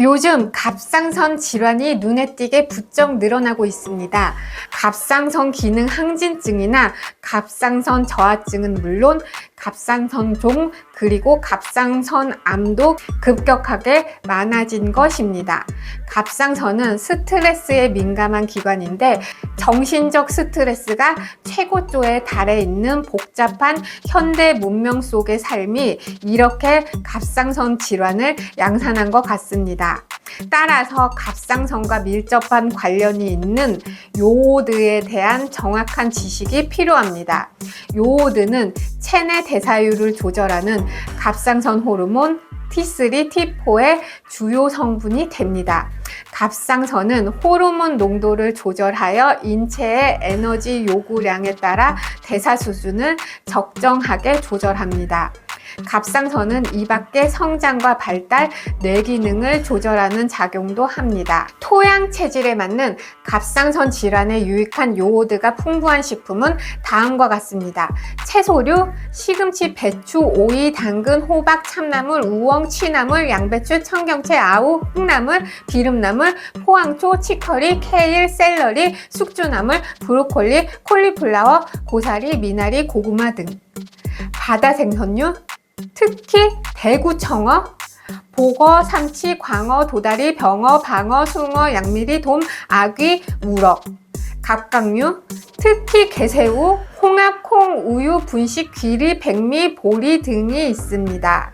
요즘 갑상선 질환이 눈에 띄게 부쩍 늘어나고 있습니다. 갑상선 기능 항진증이나 갑상선 저하증은 물론 갑상선종 그리고 갑상선암도 급격하게 많아진 것입니다. 갑상선은 스트레스에 민감한 기관인데 정신적 스트레스가 최고조에 달해 있는 복잡한 현대 문명 속의 삶이 이렇게 갑상선 질환을 양산한 것 같습니다. 따라서 갑상선과 밀접한 관련이 있는 요오드에 대한 정확한 지식이 필요합니다. 요오드는 체내 대사율을 조절하는 갑상선 호르몬 T3, T4의 주요 성분이 됩니다. 갑상선은 호르몬 농도를 조절하여 인체의 에너지 요구량에 따라 대사 수준을 적정하게 조절합니다. 갑상선은 이 밖에 성장과 발달, 뇌 기능을 조절하는 작용도 합니다. 토양 체질에 맞는 갑상선 질환에 유익한 요오드가 풍부한 식품은 다음과 같습니다. 채소류, 시금치, 배추, 오이, 당근, 호박, 참나물, 우엉, 취나물, 양배추, 청경채, 아우, 콩나물, 기름나물, 포항초, 치커리, 케일, 샐러리, 숙주나물, 브로콜리, 콜리플라워, 고사리, 미나리, 고구마 등. 바다 생선류, 특히 대구 청어, 보거, 삼치, 광어, 도다리, 병어, 방어, 숭어, 양미리, 돔, 아귀, 우럭, 갑각류, 특히 게새우, 홍합, 콩, 우유, 분식, 귀리, 백미, 보리 등이 있습니다.